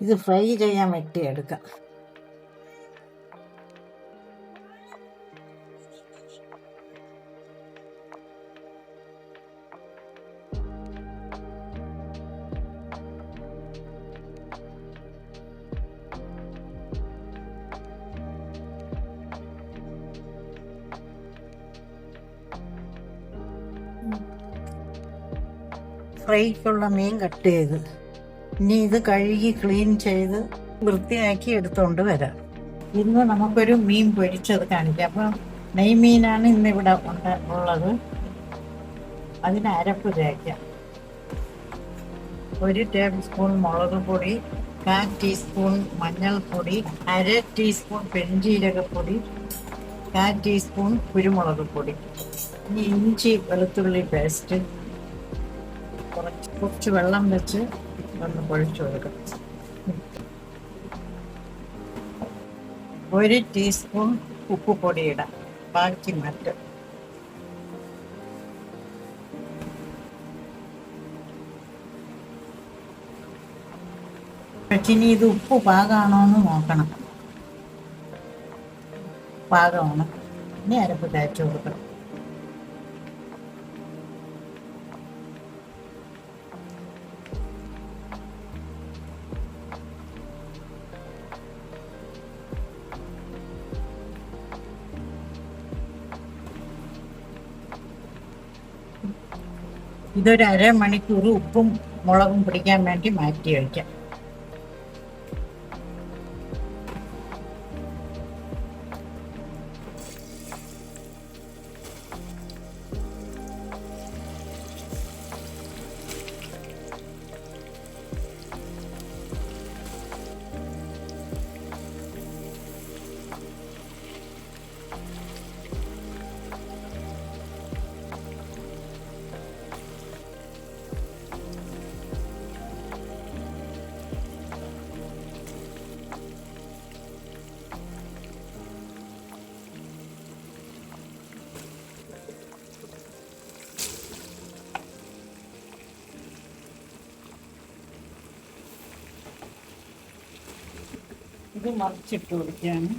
ഇത് ഫ്രൈ ചെയ്യാൻ വെട്ടിയെടുക്കാം ഫ്രൈക്കുള്ള മീൻ കട്ട് ചെയ്ത് ഇനി ഇത് കഴുകി ക്ലീൻ ചെയ്ത് വൃത്തിയാക്കി എടുത്തുകൊണ്ട് വരാം. ഇന്ന് നമുക്കൊരു മീൻ പൊരിച്ചത് കാണിക്കാം. അപ്പം നെയ്മീനാണ് ഇന്നിവിടെ ഉണ്ട് ഉള്ളത്. അതിന് അരപ്പ് തേക്കാം. ഒരു ടേബിൾ സ്പൂൺ മുളക് പൊടി കാൽ ടീസ്പൂൺ മഞ്ഞൾപ്പൊടി അര ടീസ്പൂൺ പെൺജീരകപ്പൊടി കാൽ ടീസ്പൂൺ കുരുമുളക് പൊടി. ഇനി ഇഞ്ചി വെളുത്തുള്ളി പേസ്റ്റ് കുറച്ച് കുറച്ച് വെള്ളം വെച്ച് ഒന്ന് പൊഴിച്ചു കൊടുക്കാം. ഒരു ടീസ്പൂൺ ഉപ്പ് പൊടി ഇടാം ബാക്കി മറ്റ്. ഇനി ഇത് ഉപ്പ് പാകമാണോ എന്ന് നോക്കണം. പാകമാണ്. ഇനി അരപ്പ് തേച്ച് കൊടുക്കണം. ഇതൊരു അരമണിക്കൂർ ഉപ്പും മുളകും പിടിക്കാൻ വേണ്ടി മാറ്റി വയ്ക്കാം. മറിച്ചിട്ട് കൊടുക്കുകയാണ്